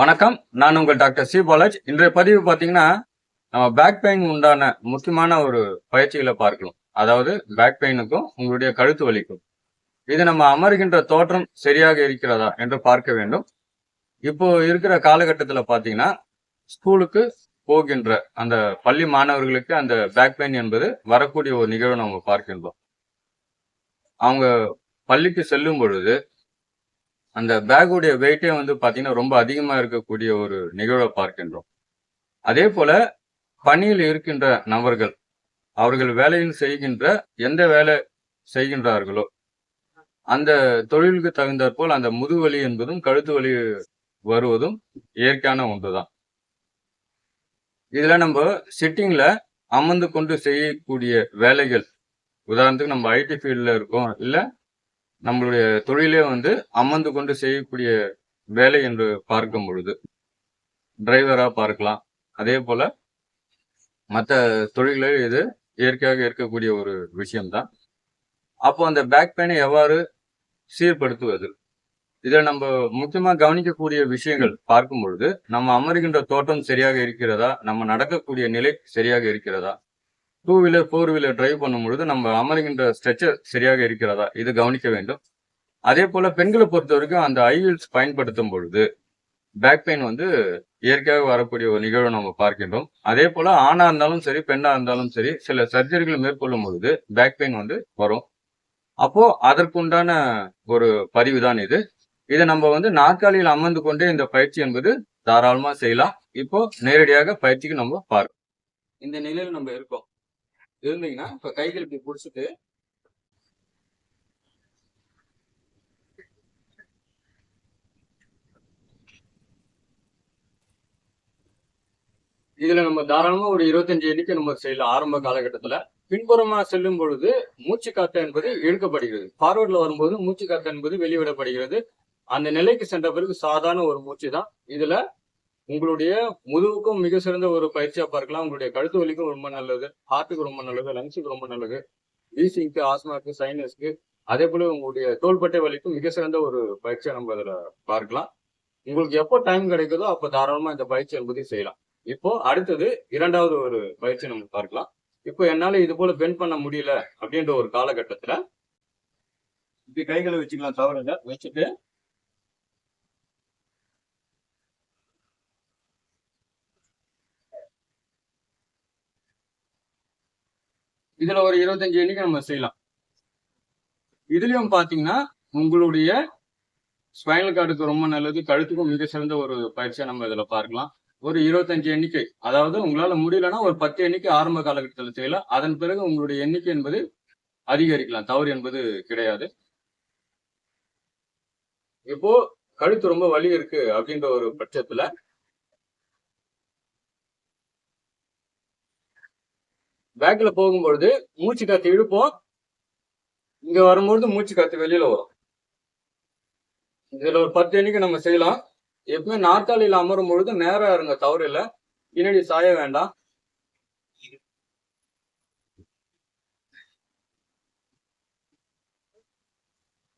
வணக்கம். நான் உங்கள் டாக்டர் சி பாலாஜ். இன்றைய பதிவு பார்த்தீங்கன்னா நம்ம பேக் பெயின் உண்டான முக்கியமான ஒரு பயிற்சிகளை பார்க்கலாம். அதாவது பேக் பெயினுக்கும் உங்களுடைய கழுத்து வலிக்கும். இது நம்ம அமர்கின்ற தோற்றம் சரியாக இருக்கிறதா என்று பார்க்க வேண்டும். இப்போ இருக்கிற காலகட்டத்தில் பார்த்தீங்கன்னா ஸ்கூலுக்கு போகின்ற அந்த பள்ளி மாணவர்களுக்கு அந்த பேக் பெயின் என்பது வரக்கூடிய ஒரு நிகழ்வு நம்ம பார்க்கின்றோம். அவங்க பள்ளிக்கு செல்லும் பொழுது அந்த பேக்குடைய வெயிட்டே வந்து பார்த்தீங்கன்னா ரொம்ப அதிகமாக இருக்கக்கூடிய ஒரு நிகழ்வை பார்க்கின்றோம். அதே போல பணியில் இருக்கின்ற நபர்கள் அவர்கள் வேலையில் செய்கின்ற எந்த வேலை செய்கின்றார்களோ அந்த தொழிலுக்கு தகுந்தாற்போல் அந்த முதுவலி என்பதும் கழுத்து வலி வருவதும் இயற்கையான ஒன்றுதான். இதுல நம்ம சிட்டிங்ல அமர்ந்து கொண்டு செய்யக்கூடிய வேலைகள் உதாரணத்துக்கு நம்ம ஐடி ஃபீல்டில் இருக்கோம் இல்லை நம்மளுடைய தொழிலே வந்து அமர்ந்து கொண்டு செய்யக்கூடிய வேலை என்று பார்க்கும் பொழுது டிரைவராக பார்க்கலாம். அதே போல மற்ற தொழில்களில் இது இயற்கையாக இருக்கக்கூடிய ஒரு விஷயம்தான். அப்போ அந்த பேக் பெயினை எவ்வாறு சீர்படுத்துவது? இதில் நம்ம முக்கியமாக கவனிக்கக்கூடிய விஷயங்கள் பார்க்கும் பொழுது நம்ம அமருகின்ற தோட்டம் சரியாக இருக்கிறதா? நம்ம நடக்கக்கூடிய நிலை சரியாக இருக்கிறதா? Two wheeler four wheeler drive பண்ணும்பொழுது நம்ம அமருகின்ற ஸ்ட்ரெச்சர் சரியாக இருக்கிறதா? இது கவனிக்க வேண்டும். அதே போல பெண்களை பொறுத்த வரைக்கும் அந்த ஐவில்ஸ் பயன்படுத்தும் பொழுது பேக் பெயின் வந்து இயற்கையாக வரக்கூடிய ஒரு நிகழ்வை நம்ம பார்க்கின்றோம். அதே போல ஆணா இருந்தாலும் சரி பெண்ணா இருந்தாலும் சரி சில சர்ஜரிகள் மேற்கொள்ளும் பொழுது பேக் பெயின் வந்து வரும். அப்போ அதற்குண்டான ஒரு பதிவு தான் இது. இதை நம்ம வந்து நாற்காலியில் அமர்ந்து கொண்டே இந்த பயிற்சி என்பது தாராளமா செய்யலாம். இப்போ நேரடியாக பயிற்சிக்கு நம்ம பார்க்கணும் இந்த நிலையில் நம்ம இருக்கோம். இருந்தீங்கன்னா இப்ப கைகள் இப்படி பிடிச்சிட்டு இதுல நம்ம தாராளமா ஒரு இருபத்தஞ்சு எண்ணிக்கை நம்ம செய்யலாம் ஆரம்ப காலகட்டத்துல. பின்புறமா செல்லும் பொழுது மூச்சு காத்து என்பது இழுக்கப்படுகிறது. ஃபார்வர்ட்ல வரும்போது மூச்சு காத்து என்பது வெளிவிடப்படுகிறது. அந்த நிலைக்கு சென்ற பிறகு சாதாரண ஒரு மூச்சு தான் இதுல உங்களுடைய முதுகுக்கும் மிக சிறந்த ஒரு பயிற்சியா பார்க்கலாம். உங்களுடைய கழுத்து வலிக்கும் ரொம்ப நல்லது ஹார்ட்டுக்கு ரொம்ப நல்லது லங்ஸுக்கு ரொம்ப நல்லது வீசிங்க்கு ஆஸ்மாக்கு சைனஸ்க்கு அதே போல உங்களுடைய தோள்பட்டை வலிக்கும் மிக சிறந்த ஒரு பயிற்சியை நம்ம இதுல பார்க்கலாம். உங்களுக்கு எப்போ டைம் கிடைக்குதோ அப்போ தாராளமா இந்த பயிற்சி என்பதை செய்யலாம். இப்போ அடுத்தது இரண்டாவது ஒரு பயிற்சி நம்ம பார்க்கலாம். இப்போ என்னால இது போல பெண்ட் பண்ண முடியல அப்படின்ற ஒரு காலகட்டத்துல இப்படி கைகளை வச்சுக்கலாம் தவறுங்க. வச்சுட்டு இதுல ஒரு இருபத்தஞ்சு எண்ணிக்கை நம்ம செய்யலாம். இதுலயும் பாத்தீங்கன்னா உங்களுடைய ஸ்பைனல் கார்டுக்கு ரொம்ப நல்லது கழுத்துக்கும் மிக சிறந்த ஒரு பயிற்சியை நம்ம இதுல பார்க்கலாம். ஒரு இருபத்தஞ்சு எண்ணிக்கை அதாவது உங்களால முடியலன்னா ஒரு பத்து எண்ணிக்கை ஆரம்ப காலகட்டத்தில் செய்யலாம். அதன் பிறகு உங்களுடைய எண்ணிக்கை என்பது அதிகரிக்கலாம் தவறு என்பது கிடையாது. இப்போ கழுத்து ரொம்ப வலி இருக்கு அப்படின்ற ஒரு பட்சத்துல பேக்ல போகும்பொழுது மூச்சு காத்து இழுப்போம். இங்க வரும்பொழுது மூச்சு காத்து வெளியில வரும். இதுல ஒரு பத்து எண்ணிக்கை நம்ம செய்யலாம். எப்பவுமே நாற்காலியில் அமரும் பொழுது நேரம் இருங்க தவறு இல்லை. பின்னாடி சாய வேண்டாம்.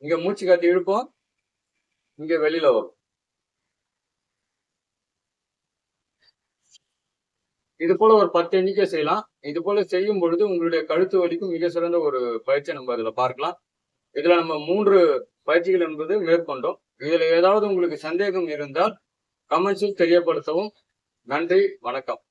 இங்க மூச்சு காத்து இழுப்போம். இங்க வெளியில வரும். இது போல ஒரு பத்து எண்ணிக்கை செய்யலாம். இது போல செய்யும் பொழுது உங்களுடைய கழுத்து வலிக்கும் மிக சிறந்த ஒரு பயிற்சியை நம்ம அதுல பார்க்கலாம். இதுல நம்ம மூன்று பயிற்சிகள் என்பது மேற்கொண்டோம். இதுல ஏதாவது உங்களுக்கு சந்தேகம் இருந்தால் கமெண்ட்ஸில் தெரியப்படுத்தவும். நன்றி வணக்கம்.